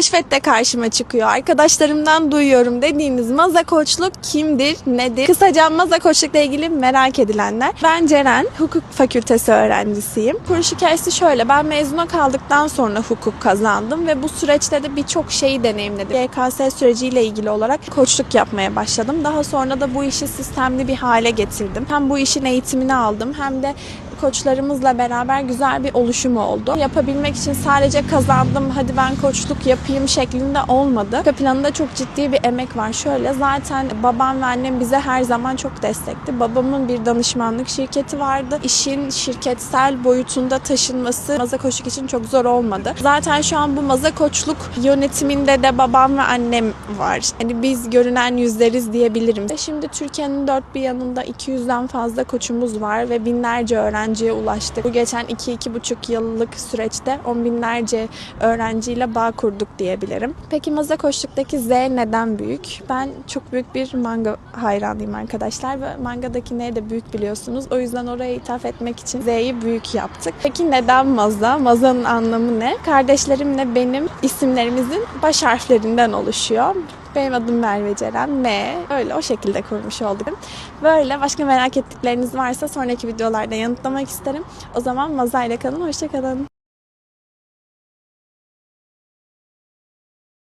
keşfette karşıma çıkıyor. Arkadaşlarımdan duyuyorum dediğiniz maza koçluk kimdir, nedir? Kısaca maza koçlukla ilgili merak edilenler. Ben Ceren, hukuk fakültesi öğrencisiyim. Kuruluş hikayesi şöyle. Ben mezuna kaldıktan sonra hukuk kazandım ve bu süreçte de birçok şeyi deneyimledim. YKS süreciyle ilgili olarak koçluk yapmaya başladım. Daha sonra da bu işi sistemli bir hale getirdim. Hem bu işin eğitimini aldım hem de koçlarımızla beraber güzel bir oluşum oldu. Yapabilmek için sadece kazandım hadi ben koçluk yapayım şeklinde olmadı. Arka planında çok ciddi bir emek var. Şöyle zaten babam ve annem bize her zaman çok destekti. Babamın bir danışmanlık şirketi vardı. İşin şirketsel boyutunda taşınması maza koçluk için çok zor olmadı. Zaten şu an bu maza koçluk yönetiminde de babam ve annem var. Hani biz görünen yüzleriz diyebilirim. Şimdi Türkiye'nin dört bir yanında 200'den fazla koçumuz var ve binlerce öğrenciye ulaştık. Bu geçen 2-2,5 yıllık süreçte on binlerce öğrenciyle bağ kurduk diyebilirim. Peki maza koçluktaki Z neden büyük? Ben çok büyük bir manga hayranıyım arkadaşlar ve mangadaki ne de büyük biliyorsunuz. O yüzden oraya ithaf etmek için Z'yi büyük yaptık. Peki neden maza? Mazanın anlamı ne? Kardeşlerimle benim isimlerimizin baş harflerinden oluşuyor. Benim adım Merve Ceren. M. Öyle o şekilde kurmuş olduk. Böyle başka merak ettikleriniz varsa sonraki videolarda yanıtlamak isterim. O zaman Maza ile kalın. Hoşçakalın.